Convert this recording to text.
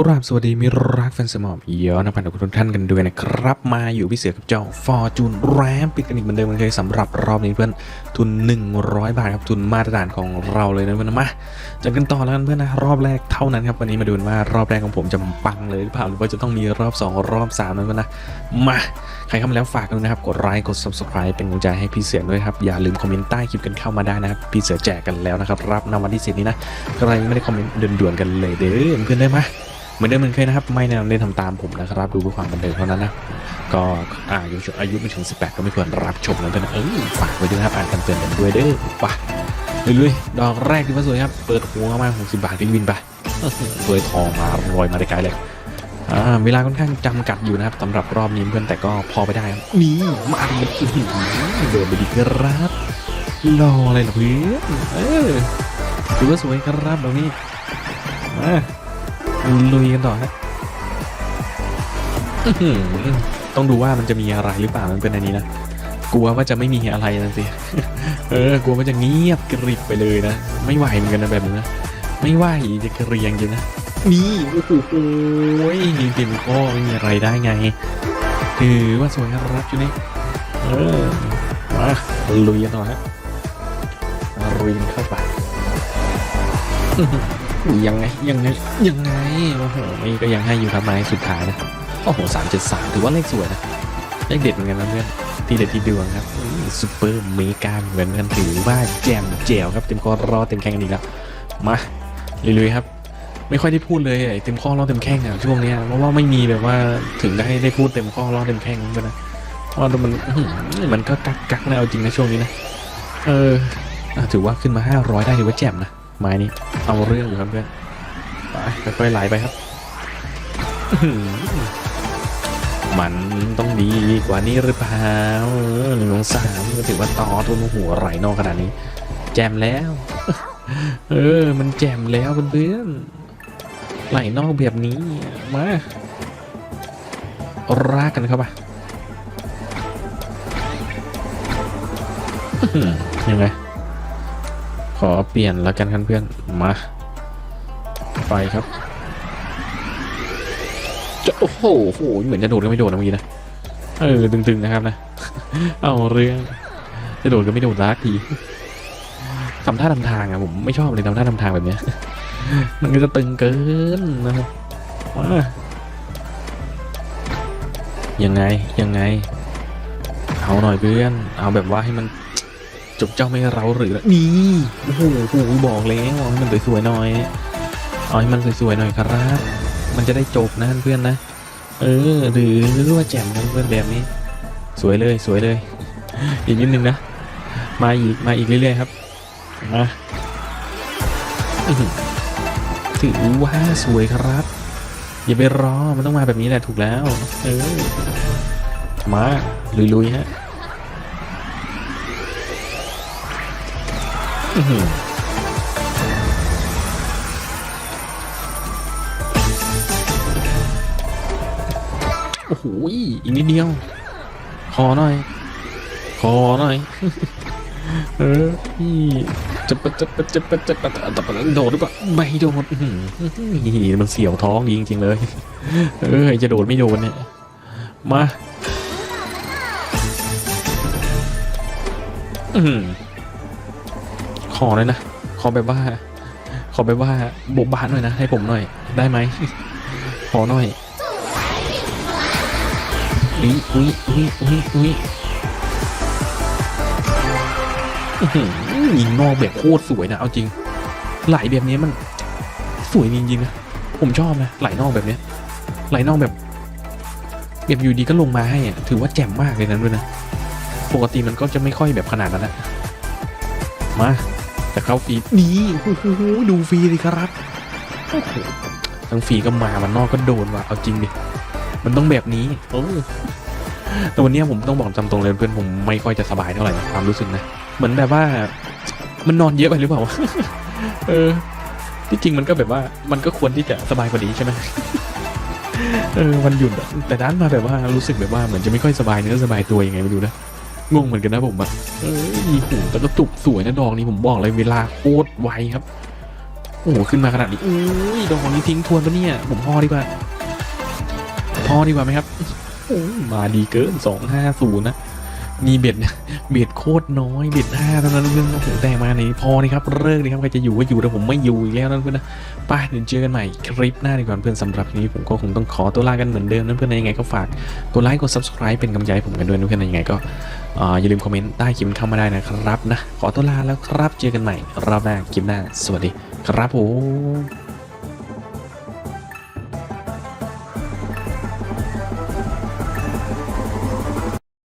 กราบสวัสดีมิรักแฟนสมอมย้อนะพันทุกท่านกันด้วยนะครับ มาอยู่พี่เสือกับเจ้าฟอร์จูนแรมปิดกันอีกเหมือนเดิมเหมือนเคยสำหรับรอบนี้เพื่อนทุน 100 บาทครับทุนมาตรฐานของเราเลยนะเพื่อนมาจัดกันต่อแล้วกันเพื่อนนะรอบแรกเท่านั้นครับวันนี้มาดูว่ารอบแรกของผมจะปังเลยหรือเปล่าหรือว่าจะต้องมีรอบ 2 รอบ3นั้นเพื่อนนะมาใครเข้ามาแล้วฝากกันนะครับกดไลค์กด subscribe เป็นกำลังใจให้พี่เสือด้วยครับอย่าลืมคอมเมนต์ใต้คลิปกันเข้ามาได้นะครับพี่เสือแจกกันแล้วนะครับรับในวันที่สินี้นะใครไม่ได้คอมเมนต์ด่วนๆกันเลยเด้อเพื่อนได้ไหม เหมือนเดิมเหมือนเคยนะครับ ไม่แนะนำเล่นทำตามผมนะครับ ดูเพื่อความบันเทิงเท่านั้นนะ ก็อายุอายุไม่ถึง 18 ก็ไม่ควรรับชมนะเพื่อนเออฝากไว้ด้วยนะครับอ่านกันเตือนกันด้วยเด้อไปลุยๆดอกแรกที่ว่าสวยครับ เปิดหัวมา60 บาทที่วินไปสวยทองมาลอยมาได้ไกลเลยอ่าเวลาค่อนข้างจำกัดอยู่นะครับสำหรับรอบนี้เพื่อนแต่ก็พอไปได้นี่มาดิอื้อหือเดินไปดีครับรออะไรล่ะเพื่อนเออถือว่าสวยครับแบบนี้มา ลุยกันต่อครับต้องดูว่ามันจะมีอะไรหรือเปล่ามันเป็นอันนี้นะกลัวว่าจะไม่มีอะไรนะสิเออกลัวว่าจะเงียบกริบไปเลยนะไม่ไหวเหมือนกันนะแบบนี้นะไม่ไหวจะกระเรียงจริงนะนี่โอ้โหโอ้ยติมก็ไม่มีอะไรได้ไงถือว่าสวยรับชุดนี้เออมาลุยกันต่อฮะลุยกันเข้าไป ยังไงยังไงยังไงโอ้โหนี่ก็ยังให้อยู่ครับไม้สุดท้ายนะโอ้โหสามเจ็ดสามถือว่าเลขสวยนะเลขเด็ดเหมือนกันนะเพื่อนทีเด็ดที่ดวงครับซูเปอร์เมกาเหมือนกันถือว่าแจมแจวครับเต็มคอรอเต็มแข้งกันอีกแล้วมาลุยๆครับ ไม่ค่อยได้พูดเลยไอ้เต็มข้อรอเต็มแข้งอะช่วงเนี้ยเพราะว่าไม่มีแบบว่าถึงได้ได้พูดเต็มข้อรอเต็มแข้งกันนะเพราะว่ามันมันก็กักกักๆนะเอาจริงนะช่วงนี้นะเออถือว่าขึ้นมา 500 ได้ถือว่าแจ่มนะ ไม้นี้เอาเรื่องอยู่ครับเพื่อนไปค่อยๆไหลไปครับอื้อหือมันต้องดีกว่านี้หรือเปล่าหนึ่งสองสามก็ถือว่าต่อทุนหัวไหลนอกขนาดนี้ แจมแล้ว เออ มันแจมแล้วเพื่อนๆไหลนอกแบบนี้มาลากกันเข้าไปอื้อหือยังไง ขอเปลี่ยนแล้วกันครับเพื่อน มา ไปครับจะโอ้โหโอ้โหเหมือนจะโดดก็ไม่โดดนะเมื่อกี้นะ เออตึงๆนะครับนะ เอาเรื่องจะโดดก็ไม่โดดรักทีทำท่าทำทางอะผมไม่ชอบเลยทำท่าทำทางแบบเนี้ย มันก็จะตึงเกินนะครับมายังไงยังไง เอาหน่อยเพื่อน เอาแบบว่าให้มัน จบเจ้าไม่เราหรือนี่โอ้โหบอกแล้วเอามันสวยๆหน่อยเอาให้มันสวยๆหน่อยครับ มันจะได้จบนะเพื่อนนะ เออหรือหรือว่าแจ่มกันเพื่อนแบบนี้ สวยเลยสวยเลย อีกนิดนึงนะ มาอีกมาอีกเรื่อยๆครับมาถือว่าสวยครับ อย่าไปรอมันต้องมาแบบนี้แหละถูกแล้ว เออมาลุยๆฮะ โอ้โหอีกนิดเดียว ขอหน่อย ขอหน่อย เออพี่จะปะจะปะจะปะจะปะจะปะโดดหรือเปล่าไม่โดดนี่มันเสียวท้องดีจริงๆเลย เออจะโดดไม่โดดเนี่ย มา อื้อหือ ขอเลยนะ ขอแบบว่า ขอแบบว่าโบบานหน่อยนะ ให้ผมหน่อย ได้ไหม ขอหน่อยอุ้ยอุ้ยอุ้ยอุ้ยอุ้ยอื้อหือยิงนอกแบบโคตรสวยนะ เอาจริง ไหลแบบนี้มัน สวยจริงๆนะ ผมชอบนะ ไหลนอกแบบเนี้ย ไหลนอกแบบ แบบอยู่ดีก็ลงมาให้อะ ถือว่าแจ่มมากเลยนะด้วยนะ ปกติมันก็จะไม่ค่อยแบบขนาดนั้นนะมา แต่เข้าฟรีนี่ดูฟรีเลยครับทั้งฟรีก็มามันนอกก็โดนว่ะเอาจริงดิมันต้องแบบนี้เออแต่วันนี้ผมต้องบอกจำตรงเลยเพื่อนผมไม่ค่อยจะสบายเท่าไหร่ความรู้สึกนะเหมือนแบบว่ามันนอนเยอะไปหรือเปล่าเออ ที่จริงมันก็แบบว่ามันก็ควรที่จะสบายกว่านี้ใช่ไหมเออวันหยุดแต่ด้านมาแบบว่ารู้สึกแบบว่าเหมือนจะไม่ค่อยสบายเนื้อสบายตัวยังไงไม่รู้นะ งงเหมือนกันนะผมอะเออมีหูแต่ก็ตุกสวยนะดอกนี้ผมบอกเลยเวลาโคตรไวครับ โอ้โหขึ้นมาขนาดนี้อุ้ยดอกนี้ทิ้งทวนปะเนี่ย ผมพอดีกว่าพอดีกว่าไหมครับโอ้มาดีเกินสองห้าศูนย์นะ มีเบ็ดเบ็ดโคตรน้อยเบ็ดห้าเท่านั้นเพื่อนโอ้โหแต่มาในพอนี่ครับเลิกนี่ครับใครจะอยู่ก็อยู่แต่ผมไม่อยู่อีกแล้วนะเพื่อนนะป้าเดี๋ยวเจอกันใหม่คลิปหน้าดีกว่าเพื่อนสำหรับนี้ผมก็คงต้องขอตัวลากันเหมือนเดิมนะเพื่อนนะยังไงก็ฝากกดไลค์กด subscribe เป็นกำลังใจผมกันด้วยนะเพื่อนนะยังไงก็ออย่าลืมคอมเมนต์ใต้คลิปเข้ามาได้นะครับนะขอตัวลาแล้วครับเจอกันใหม่รอบหน้าคลิปหน้าสวัสดีครับผม